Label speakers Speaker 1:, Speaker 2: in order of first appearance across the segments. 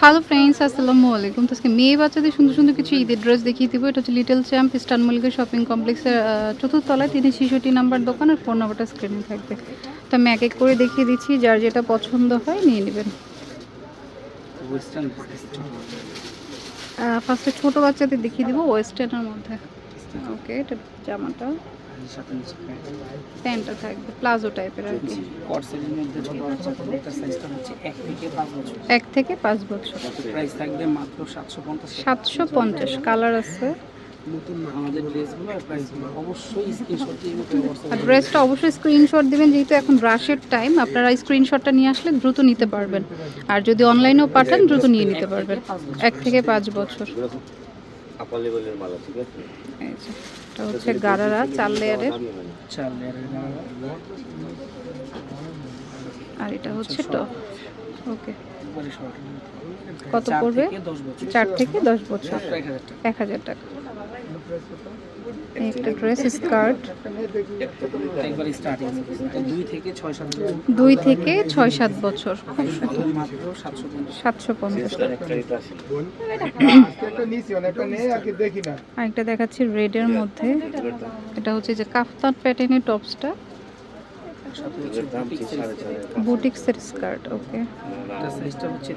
Speaker 1: Hello friends আসসালামু আলাইকুম তো আজকে মেয়ে বাচ্চাদের সুন্দর সুন্দর কিছু ঈদের ড্রেস দেখিয়ে দিব। এটা হচ্ছে লিটল চ্যাম্প ইস্টার্ন মল্লিকের শপিং কমপ্লেক্সের চতুর্থলায় তিনি শিশুটি নাম্বার দোকান আর ফোন নাম্বারটা স্ক্রিনে থাকবে। তো আমি এক এক করে দেখিয়ে দিচ্ছি। যার যেটা পছন্দ হয় নিয়ে নেবেন। ফার্স্টে ছোটো বাচ্চাদের দেখিয়ে দিব ওয়েস্টার্নের মধ্যে। ওকে এটা জামাটা। প্যান্টটা থাকবে প্লাজো টাইপের আর কি।
Speaker 2: কট মধ্যে ছোট বাচ্চা এটার সাইজটা হচ্ছে এক থেকে পাঁচ বছর।
Speaker 1: থেকে
Speaker 2: প্রাইস থাকবে? মাত্র সাতশো পঞ্চাশ
Speaker 1: সাতশো পঞ্চাশ কালার আছে।
Speaker 2: নতুন আমাদের ড্রেসগুলো আর অবশ্যই স্ক্রিনশট দিয়ে
Speaker 1: আর ড্রেসটা অবশ্যই স্ক্রিনশট দিবেন যেহেতু এখন রাশের টাইম আপনারা স্ক্রিনশটটা নিয়ে আসলে দ্রুত নিতে পারবেন। আর যদি অনলাইনেও পাঠান দ্রুত নিয়ে নিতে পারবেন। এক থেকে পাঁচ বছর।
Speaker 3: আপার লেভেলের মালা ঠিক আছে?
Speaker 1: এটা হচ্ছে গারারা চার লেয়ারের।
Speaker 2: চার লেয়ারের
Speaker 1: আর এটা হচ্ছে টপ। ওকে। কত পড়বে? চার থেকে দশ বছর।
Speaker 2: এক হাজার টাকা।
Speaker 1: একটা ড্রেস স্কার্ট
Speaker 2: দুই থেকে ছয় সাত বছর।
Speaker 1: দুই থেকে ছয় সাত বছর। খুব সুন্দর
Speaker 2: সাতশো পঞ্চাশ।
Speaker 1: আরেকটা দেখাচ্ছি রেডের মধ্যে। এটা হচ্ছে যে কাফতান প্যাটার্নের টপসটা
Speaker 2: হচ্ছে
Speaker 1: বুটিক্সের স্কার্ট ওকে
Speaker 2: সাইজটা হচ্ছে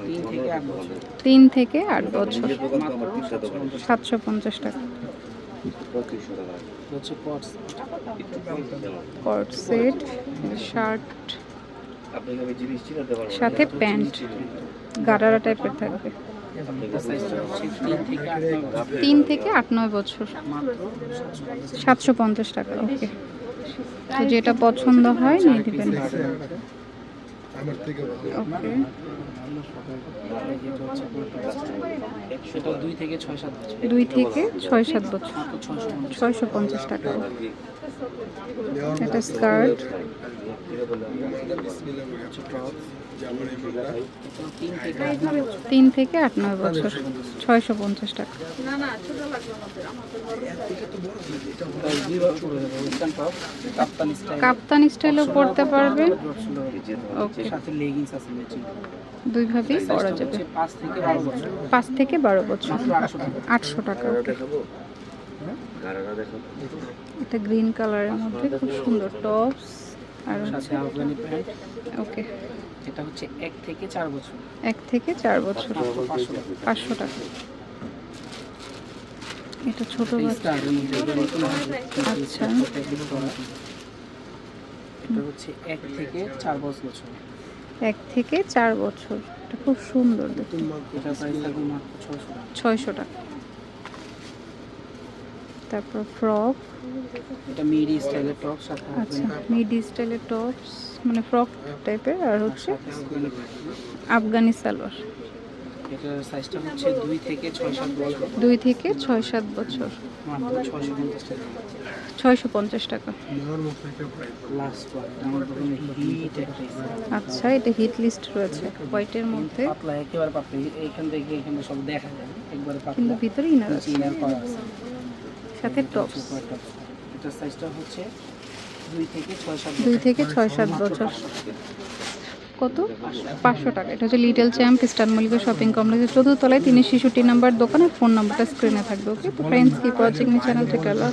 Speaker 2: তিন থেকে আট বছর।
Speaker 1: থেকে সাতশো পঞ্চাশ টাকা। কট সেট শার্ট। সাথে প্যান্ট গারারা টাইপের থাকবে।
Speaker 2: তিন থেকে আট
Speaker 1: নয় বছর।
Speaker 2: সাতশো পঞ্চাশ
Speaker 1: টাকা ওকে তো যেটা পছন্দ হয় নিয়ে দিবেন।
Speaker 4: আমার থেকে
Speaker 2: দুই থেকে ছয় সাত বছর।
Speaker 1: দুই থেকে ছয় সাত বছর।
Speaker 2: ছয়শো পঞ্চাশ
Speaker 1: টাকা। ওকে এটা স্কার্ট
Speaker 2: তিন থেকে আট
Speaker 1: নয় বছর। ছয়শো পঞ্চাশ টাকা।
Speaker 2: কাপ্তানি
Speaker 1: স্টাইলও পরতে পারবেন ওকে
Speaker 2: সাথে লেগিংস আছে ম্যাচিং
Speaker 1: দুইভাবেই পরা যাবে।
Speaker 2: পাঁচ থেকে বারো বছর।
Speaker 1: পাঁচ থেকে বারো বছর।
Speaker 2: আটশো টাকা।
Speaker 1: এটা গ্রিন কালারের মধ্যে খুব সুন্দর টপস আর
Speaker 2: সাথে আফগানি প্যান্ট
Speaker 1: ওকে
Speaker 2: এটা হচ্ছে এক থেকে চার বছর।
Speaker 1: এক থেকে চার বছর।
Speaker 2: পাঁচশো টাকা।
Speaker 1: পাঁচশো টাকা। এটা ছোট বাচ্চা। আচ্ছা।
Speaker 2: এটা হচ্ছে এক থেকে চার বছর।
Speaker 1: এক থেকে চার বছর। এটা খুব সুন্দর ছয়শো টাকা। তারপর ফ্রক।
Speaker 2: এটা মিডি স্টাইলের টপ
Speaker 1: আচ্ছা মিডি স্টাইলের টপস মানে ফ্রক টাইপের আর হচ্ছে।
Speaker 2: আফগানি
Speaker 1: সালোয়ার।
Speaker 2: এটার সাইজটা হচ্ছে দুই থেকে ছয় সাত বছর।
Speaker 1: দুই থেকে ছয় সাত বছর।
Speaker 2: মাত্র ছয়শো পঞ্চাশ টাকা। লাস্ট।
Speaker 1: আচ্ছা এটা হিট লিস্ট রয়েছে হোয়াইটের মধ্যে।
Speaker 2: পাতলা একেবারে পাতলা। এইখান থেকে এখানে সব দেখা যায় একবারে
Speaker 1: কিন্তু ভিতরে ইনার আছে।
Speaker 2: চিনার করা আছে।
Speaker 1: সাথে টপস
Speaker 2: টপ এটার সাইজটা হচ্ছে দুই থেকে ছয় সাত বছর।
Speaker 1: থেকে ছয় সাত
Speaker 2: মাত্র
Speaker 1: বছর।
Speaker 2: 500 টাকা।
Speaker 1: কত? পাঁচশো টাকা। এটা হচ্ছে little champ star Mallika shopping কমপ্লেক্সের চতুর্থ তলায় তিনি শিশুটি নাম্বার দোকানের ফোন নাম্বারটা স্ক্রিনে থাকবে ওকে তো ফ্রেন্ডস কিপ ওয়াচিং চ্যানেল থেকে আল্লাহ